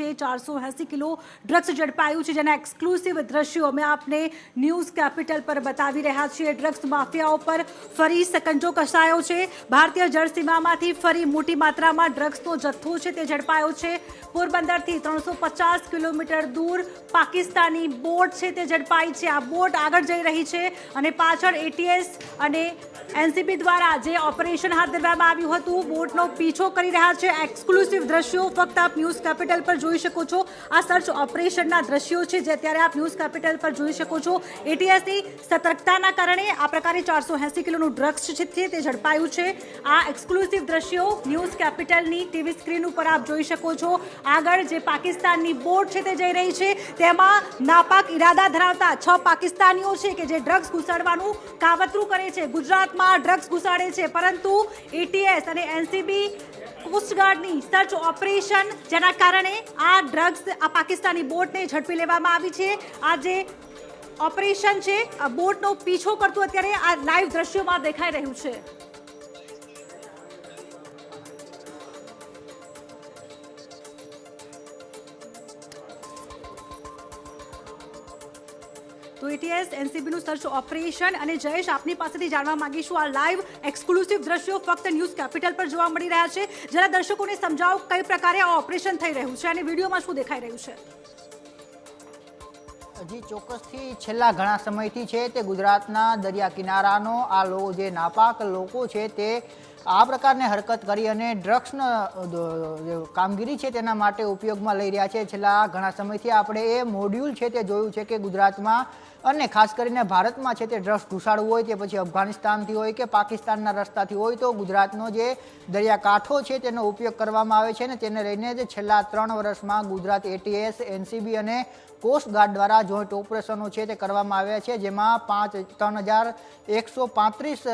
છે, ચારસો એંસી કિલો ડ્રગ્સ ઝડપાયું છે, જેના એક્સક્લુસિવ દ્રશ્યો અમે આપને ન્યૂઝ કેપિટલ પર બતાવી રહ્યા છીએ. ડ્રગ્સ માફિયાઓ પર ફરી સકંજો કસાયો છે. ભારતીય જળસીમામાંથી ફરી મોટી માત્રામાં ડ્રગ્સનો જથ્થો છે, તે ઝડપાયો છે. પોરબંદરથી ત્રણસો પચાસ કિલોમીટર દૂર પાકિસ્તાની બોટ છે, તે ઝડપાઈ છે. આ બોટ આગળ જઈ રહી છે અને પાછળ એટીએસ અને એનસીબી દ્વારા જે ઓપરેશન હાથ ધરવામાં આવ્યું હતું, બોટનો પીછો કરી રહ્યા છે. એક્સક્લુસિવ દ્રશ્યો ફક્ત આપ ન્યૂઝ કેપિટલ પર જોઈ શકો છો. આ સર્ચ ઓપરેશનના દ્રશ્યો છે જે અત્યારે આપ ન્યૂઝ કેપિટલ પર જોઈ શકો છો. એટીએસની સતર્કતાના કારણે આ પ્રકારે ચારસો એંસી કિલોનું ડ્રગ્સ છે તે ઝડપાયું છે. આ એક્સક્લુસિવ દ્રશ્યો ન્યૂઝ કેપિટલની ટીવી સ્ક્રીન ઉપર આપ જોઈ શકો છો. આગળ જે પાકિસ્તાનની બોટ છે તે જઈ રહી છે. તેમાં નાપાક ઈરાદા ધરાવતા છ પાકિસ્તાનીઓ છે કે જે ડ્રગ્સ ઘુસાડવાનું કાવતરું કરે છે. ગુજરાતમાં ડ્રગ્સ ઘુસાડે છે. પરંતુ એટીએસ અને એનસીબી કોસ્ટગાર્ડની સર્ચ ઓપરેશન જેના કારણે આ ડ્રગ્સ આ પાકિસ્તાની બોટને ઝડપી લેવામાં આવી છે. આ જે ઓપરેશન છે, આ બોટનો પીછો કરતું અત્યારે આ લાઈવ દ્રશ્યોમાં દેખાઈ રહ્યું છે. તો એટીએસ, એનસીબીનું સર્ચ ઓપરેશન અને જયેશ આપની પાસેથી જાણવા માંગીશું. આ લાઈવ એક્સક્લુસિવ દ્રશ્યો ફક્ત ન્યૂઝ કેપિટલ પર જોવા મળી રહ્યા છે. જરા દર્શકોને સમજાવો કઈ પ્રકારે આ ઓપરેશન થઈ રહ્યું છે અને વિડીયોમાં શું દેખાઈ રહ્યું છે? હજી ચોક્કસથી છેલ્લા ઘણા સમયથી છે તે ગુજરાતના દરિયા કિનારાનો આ લોકો જે નાપાક લોકો છે તે આ પ્રકારની હરકત કરી અને ડ્રગ્સનો કામગીરી છે તેના માટે ઉપયોગમાં લઈ રહ્યા છે. છેલ્લા ઘણા સમયથી આપણે એ મોડ્યુલ છે તે જોયું છે કે ગુજરાતમાં અને ખાસ કરીને ભારતમાં છે તે ડ્રગ્સ ઘુસાડવું હોય તે પછી અફઘાનિસ્તાનથી હોય કે પાકિસ્તાનના રસ્તાથી હોય તો ગુજરાતનો જે દરિયાકાંઠો છે તેનો ઉપયોગ કરવામાં આવે છે ને તેને લઈને જે છેલ્લા ત્રણ વર્ષમાં ગુજરાત એટીએસ એનસીબી અને કોસ્ટગાર્ડ દ્વારા જોઈન્ટ ઓપરેશનો છે તે કરવામાં આવ્યા છે, જેમાં પાંચ, ત્રણ હજાર એકસો પાંત્રીસ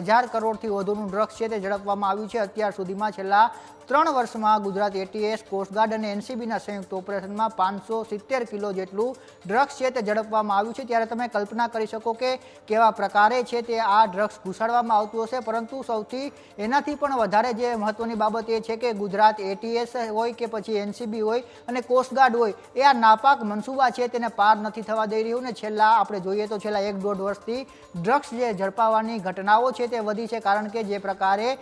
હજાર કરોડથી વધુનું ડ્રગ્સ છે તે ઝડપવામાં આવ્યું છે અત્યાર સુધીમાં છેલ્લા ત્રણ વર્ષમાં ગુજરાત એટીએસ કોસ્ટગાર્ડ અને એનસીબીના સંયુક્ત ઓપરેશનમાં પાંચસો સિત્તેર કિલો જેટલું ડ્રગ્સ છે તે ઝડપવામાં આવ્યું છે. ત્યારે તમે કલ્પના કરી શકો કે કેવા પ્રકારે છે તે આ ડ્રગ્સ ઘૂસાડવામાં આવતું હશે. પરંતુ સૌથી એનાથી પણ વધારે જે મહત્વની બાબત એ છે કે ગુજરાત એટીએસ હોય કે પછી એનસીબી હોય અને કોસ્ટગાર્ડ હોય, એ આ નાપાક મનસૂબા છે તેને પાર નથી થવા દઈ રહ્યું. ને છેલ્લા આપણે જોઈએ તો છેલ્લા એક દોઢ વર્ષથી ડ્રગ્સ જે ઝડપાવવાની ઘટનાઓ છે તે વધી છે. કારણ કે જે પ્રકારે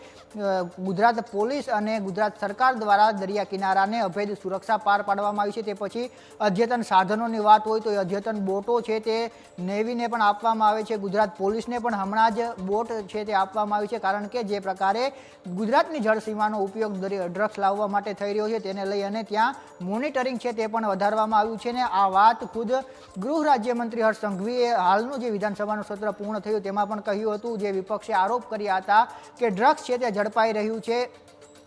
ગુજરાત પોલીસ અને ગુજરાત સરકાર દ્વારા દરિયા કિનારાને અભેદ સુરક્ષા પાર પાડવામાં આવી છે. તે પછી અદ્યતન સાધનોની વાત હોય તો એ અદ્યતન બોટો છે તે નેવીને પણ આપવામાં આવે છે. ગુજરાત પોલીસને પણ હમણાં જ બોટ છે તે આપવામાં આવી છે, કારણ કે જે પ્રકારે ગુજરાતની જળસીમાનો ઉપયોગ ડ્રગ્સ લાવવા માટે થઈ રહ્યો છે, તેને લઈ અને ત્યાં મોનિટરિંગ છે તે પણ વધારવામાં આવ્યું છે. ને આ વાત ખુદ ગૃહ રાજ્યમંત્રી હર્ષ સંઘવીએ હાલનું જે વિધાનસભાનું સત્ર પૂર્ણ થયું તેમાં પણ કહ્યું હતું. જે વિપક્ષે આરોપ કર્યા હતા કે ડ્રગ્સ છે તે ઝડપાઈ રહ્યું છે.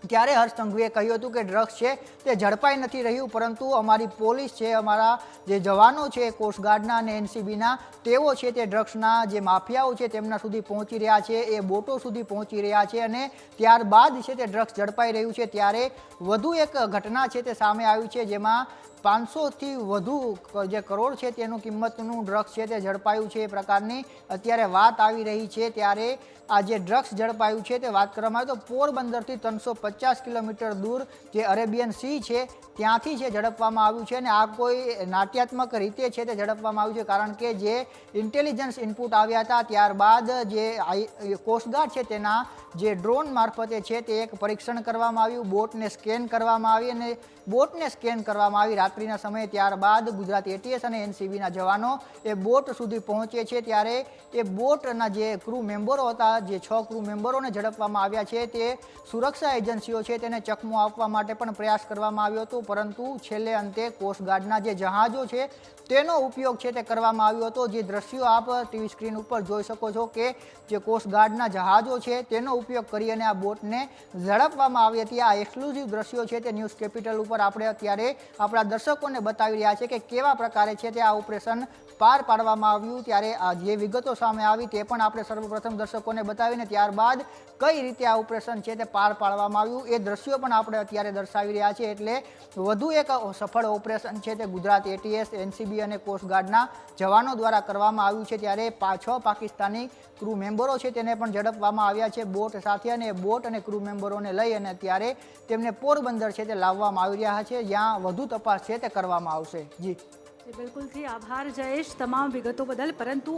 ત્યારે હર્ષ સંઘવીએ કહ્યું હતું કે ડ્રગ્સ છે તે ઝડપાઈ નથી રહ્યું, પરંતુ અમારી પોલીસ છે, અમારા જે જવાનો છે કોસ્ટગાર્ડના અને એનસીબીના, તેઓ છે તે ડ્રગ્સના જે માફિયાઓ છે તેમના સુધી પહોંચી રહ્યા છે, એ બોટો સુધી પહોંચી રહ્યા છે અને ત્યારબાદ છે તે ડ્રગ્સ ઝડપાઈ રહ્યું છે. ત્યારે વધુ એક ઘટના છે તે સામે આવી છે, જેમાં પાંચસોથી વધુ જે કરોડ છે તેનું કિંમતનું ડ્રગ્સ છે તે ઝડપાયું છે એ પ્રકારની અત્યારે વાત આવી રહી છે. ત્યારે આ જે ડ્રગ્સ ઝડપાયું છે તે વાત કરવામાં આવે તો પોરબંદરથી ત્રણસો પચાસ કિલોમીટર દૂર જે અરેબિયન સી છે, ત્યાંથી છે ઝડપવામાં આવ્યું છે અને આ કોઈ નાટ્યાત્મક રીતે છે તે ઝડપવામાં આવ્યું છે, કારણ કે જે ઇન્ટેલિજન્સ ઇનપુટ આવ્યા હતા, ત્યારબાદ જે કોસ્ટગાર્ડ છે તેના જે ડ્રોન મારફતે છે તે એક પરીક્ષણ કરવામાં આવ્યું, બોટને સ્કેન કરવામાં આવી અને બોટને સ્કેન કરવામાં આવી રાત્રિના સમયે, ત્યારબાદ ગુજરાત એટીએસ અને એનસીબીના જવાનો એ બોટ સુધી પહોંચે છે, ત્યારે એ બોટના જે ક્રૂ મેમ્બરો હતા, જે છ ક્રૂ મેમ્બરોને ઝડપવામાં આવ્યા છે, તે સુરક્ષા એજન્સીઓ છે તેને ચકમો આપવા માટે પણ પ્રયાસ કરવામાં આવ્યો હતો, પરંતુ છેલ્લે અંતે કોસ્ટગાર્ડના જે જહાજો છે તેનો ઉપયોગ છે તે કરવામાં આવ્યો હતો. જે દ્રશ્યો આપ ટીવી સ્ક્રીન ઉપર જોઈ શકો છો કે જે કોસ્ટગાર્ડના જહાજો છે તેનો ઉપયોગ કરી અને આ બોટને ઝડપવામાં આવી હતી. આ એક્સક્લુઝિવ દ્રશ્યો છે તે ન્યૂઝ કેપિટલ ઉપર આપણે અત્યારે આપણા દર્શકોને બતાવી રહ્યા છે કે કેવા પ્રકારે છે તે આ ઓપરેશન પાર પાડવામાં આવ્યું. ત્યારે આ જે વિગતો સામે આવી તે પણ આપણે સર્વપ્રથમ દર્શકોને બતાવીને ત્યારબાદ કઈ રીતે આ ઓપરેશન છે તે પાર પાડવામાં આવ્યું. એ દ્રશ્યો પણ આપણે અત્યારે દર્શાવી રહ્યા છે એટલે વધુ એક સફળ ઓપરેશન છે તે ગુજરાત એટીએસ એનસીબી અને કોસ્ટગાર્ડના જવાનો દ્વારા કરવામાં આવ્યું છે. ત્યારે છ પાકિસ્તાની ક્રૂ મેમ્બરો છે તેને પણ ઝડપવામાં આવ્યા છે. બોટ સાથે અને બોટ અને ક્રૂ મેમ્બરોને લઈ અને ત્યારે તેમને પોરબંદર છે તે લાવવામાં આવી રહ્યા છે. જ્યાં વધુ તપાસ છે તે કરવામાં આવશે. જી. બિલકુલથી આભાર જયેશ તમામ વિગતો બદલ. પરંતુ